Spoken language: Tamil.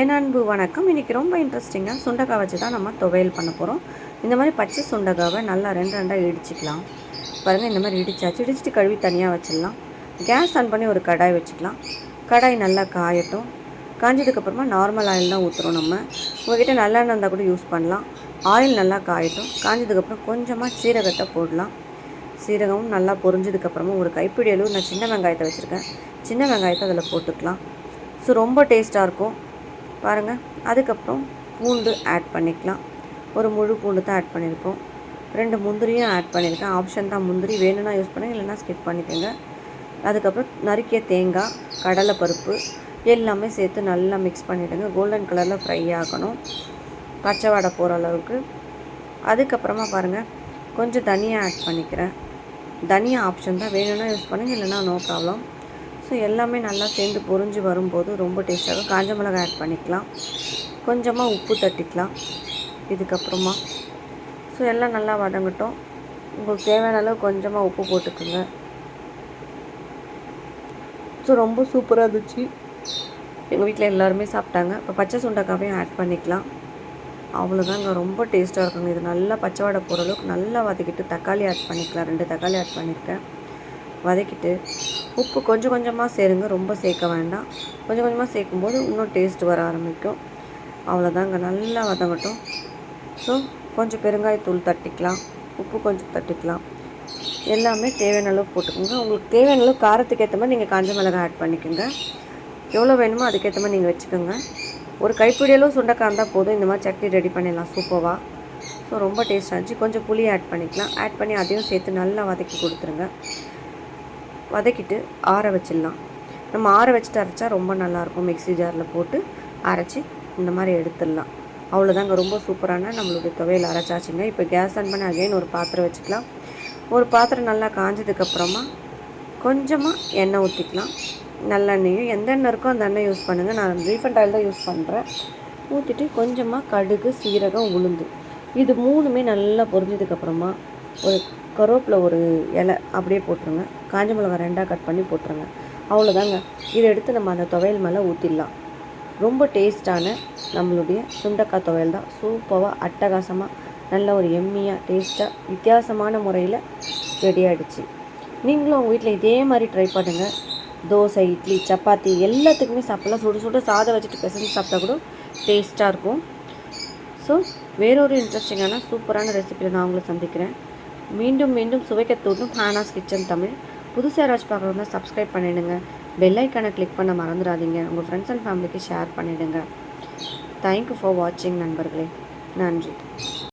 என் அன்பு வணக்கம். இன்றைக்கி ரொம்ப இன்ட்ரெஸ்டிங்காக சுண்டக்காய் வச்சு தான் நம்ம துவையல் பண்ண போகிறோம் இந்த மாதிரி பச்சை சுண்டக்காவை நல்லா ரெண்டு ரெண்டாக இடிச்சிக்கலாம். பாருங்கள் இந்த மாதிரி இடிச்சாச்சு. இடிச்சிட்டு கழுவி தனியாக வச்சிடலாம். கேஸ் ஆன் பண்ணி ஒரு கடாய் வச்சுக்கலாம். கடாய் நல்லா காயட்டும். காஞ்சதுக்கப்புறமா நார்மல் ஆயில் தான் ஊற்றுறோம் நம்ம. உங்ககிட்ட நல்லெண்ணெய் இருந்தால் கூட யூஸ் பண்ணலாம். ஆயில் நல்லா காயட்டும். காஞ்சதுக்கப்புறம் கொஞ்சமாக சீரகத்தை போடலாம். சீரகமும் நல்லா பொரிஞ்சதுக்கப்புறமா ஒரு கைப்பிடி அளவு நான் சின்ன வெங்காயத்தை வச்சுருக்கேன். சின்ன வெங்காயத்தை அதில் போட்டுக்கலாம். ஸோ ரொம்ப டேஸ்ட்டாக இருக்கும். பாருங்கள் அதுக்கப்புறம் பூண்டு ஆட் பண்ணிக்கலாம். ஒரு முழு பூண்டு தான் ஆட் பண்ணியிருக்கோம் ரெண்டு முந்திரியும் ஆட் பண்ணியிருக்கேன் ஆப்ஷன் தான் முந்திரி. வேணும்னா யூஸ் பண்ணுங்கள் இல்லைன்னா ஸ்கிப் பண்ணிக்கோங்க. அதுக்கப்புறம் நறுக்கிய தேங்காய் கடலை பருப்பு எல்லாமே சேர்த்து நல்லா மிக்ஸ் பண்ணிவிடுங்க கோல்டன் கலரில் ஃப்ரை ஆகணும். பச்சை வடை போகிற அளவுக்கு. அதுக்கப்புறமா பாருங்கள் கொஞ்சம் தனியாக ஆட் பண்ணிக்கிறேன். தனியாக ஆப்ஷன் தான். வேணும்னா யூஸ் பண்ணுங்கள் இல்லைன்னா நோ ப்ராப்ளம் ஸோ எல்லாமே நல்லா சேர்ந்து பொரிஞ்சு வரும்போது ரொம்ப டேஸ்ட்டாக காஞ்ச மிளகாய் ஆட் பண்ணிக்கலாம். கொஞ்சமாக உப்பு தட்டிக்கலாம். இதுக்கப்புறமா. ஸோ எல்லாம் நல்லா வதங்கட்டும். உங்களுக்கு தேவையான அளவு கொஞ்சமாக உப்பு போட்டுக்கோங்க. ஸோ ரொம்ப சூப்பராக இருந்துச்சு. எங்கள் வீட்டில் எல்லாருமே சாப்பிட்டாங்க. இப்போ பச்சை சுண்டக்காவையும் ஆட் பண்ணிக்கலாம். அவ்வளோதாங்க ரொம்ப டேஸ்ட்டாக இருக்குங்க. இது நல்லா பச்சை வடை போகிற அளவுக்கு நல்லா வதக்கிட்டு தக்காளி ஆட் பண்ணிக்கலாம். ரெண்டு தக்காளி ஆட் பண்ணியிருக்கேன் வதக்கிட்டு உப்பு கொஞ்சம் கொஞ்சமாக சேருங்க ரொம்ப சேர்க்க வேண்டாம். கொஞ்சம் கொஞ்சமாக சேர்க்கும்போது இன்னும் டேஸ்ட் வர ஆரம்பிக்கும். அவ்வளோதாங்க நல்லா வதங்கட்டும். ஸோ கொஞ்சம் பெருங்காயத்தூள் தட்டிக்கலாம். உப்பு கொஞ்சம் தட்டிக்கலாம். எல்லாமே தேவையான அளவு போட்டுக்கோங்க. உங்களுக்கு தேவையான அளவு காரத்துக்கு ஏற்ற மாதிரி நீங்கள் காஞ்ச மிளகாய் ஆட் பண்ணிக்கோங்க. எவ்வளோ வேணுமோ அதுக்கேற்ற மாதிரி நீங்கள் வச்சுக்கோங்க. ஒரு கைப்பிடியளவு சுண்டைக்காய் இருந்தால் போதும். இந்த மாதிரி சட்னி ரெடி பண்ணிடலாம் சூப்பராக ஸோ ரொம்ப டேஸ்ட்டாக இருந்துச்சு கொஞ்சம் புளி ஆட் பண்ணிக்கலாம். ஆட் பண்ணி அதையும் சேர்த்து நல்லா வதக்கி கொடுத்துருங்க. வதக்கிட்டு ஆற வச்சிடலாம். நம்ம ஆற வச்சுட்டு அரைச்சா ரொம்ப நல்லாயிருக்கும். மிக்ஸி ஜாரில் போட்டு அரைச்சி இந்த மாதிரி எடுத்துடலாம். அவ்வளோதாங்க. ரொம்ப சூப்பரான நம்மளுடைய துவையல் அரைச்சாச்சுங்க. இப்போ கேஸ் ஆன் பண்ணி அகைன் ஒரு பாத்திரம் வச்சுக்கலாம். ஒரு பாத்திரம் நல்லா காஞ்சதுக்கப்புறமா கொஞ்சமாக எண்ணெய் ஊற்றிக்கலாம் நல்லெண்ணெயும் எந்த எண்ணெய் இருக்கோ அந்த எண்ணெய் யூஸ் பண்ணுங்கள் நான் ரீஃபண்ட் ஆயில் தான் யூஸ் பண்ணுறேன் ஊற்றிட்டு கொஞ்சமாக கடுகு சீரகம் உளுந்து. இது மூணுமே நல்லா பொரிஞ்சதுக்கப்புறமா ஒரு கருவேப்பில் ஒரு இலை அப்படியே போட்டுருங்க. காஞ்ச மிளகா ரெண்டாக கட் பண்ணி போட்டுருங்க. அவ்வளோதாங்க. இதை எடுத்து நம்ம அந்த துவையல் மேலே ஊற்றிடலாம் ரொம்ப டேஸ்டான நம்மளுடைய சுண்டக்காய் துவையல் தான். சூப்பராக அட்டகாசமாக நல்ல ஒரு எம்மியாக டேஸ்ட்டாக வித்தியாசமான முறையில் ரெடி ஆகிடுச்சு நீங்களும் உங்கள் வீட்டில் இதே மாதிரி ட்ரை பண்ணுங்கள் தோசை இட்லி சப்பாத்தி எல்லாத்துக்குமே சாப்பிட்லாம். சுடு சுடு சாதம் வச்சுட்டு பிசைஞ்சு சாப்பிட்டா கூட டேஸ்ட்டாக இருக்கும். ஸோ வேறொரு இன்ட்ரெஸ்டிங்கான சூப்பரான ரெசிபியில் நான் உங்களை சந்திக்கிறேன். மீண்டும் மீண்டும் சுவைக்க தூண்டும் ஹானாஸ் கிச்சன் தமிழ். புதுசாக யாராச்சும் பார்க்குறவங்க சப்ஸ்கிரைப் பண்ணிவிடுங்க பெல்லைக்கானை கிளிக் பண்ண மறந்துடாதீங்க. உங்கள் ஃப்ரெண்ட்ஸ் அண்ட் ஃபேமிலிக்கு ஷேர் பண்ணிவிடுங்க தேங்க்யூ ஃபார் வாட்சிங் நண்பர்களே. நன்றி.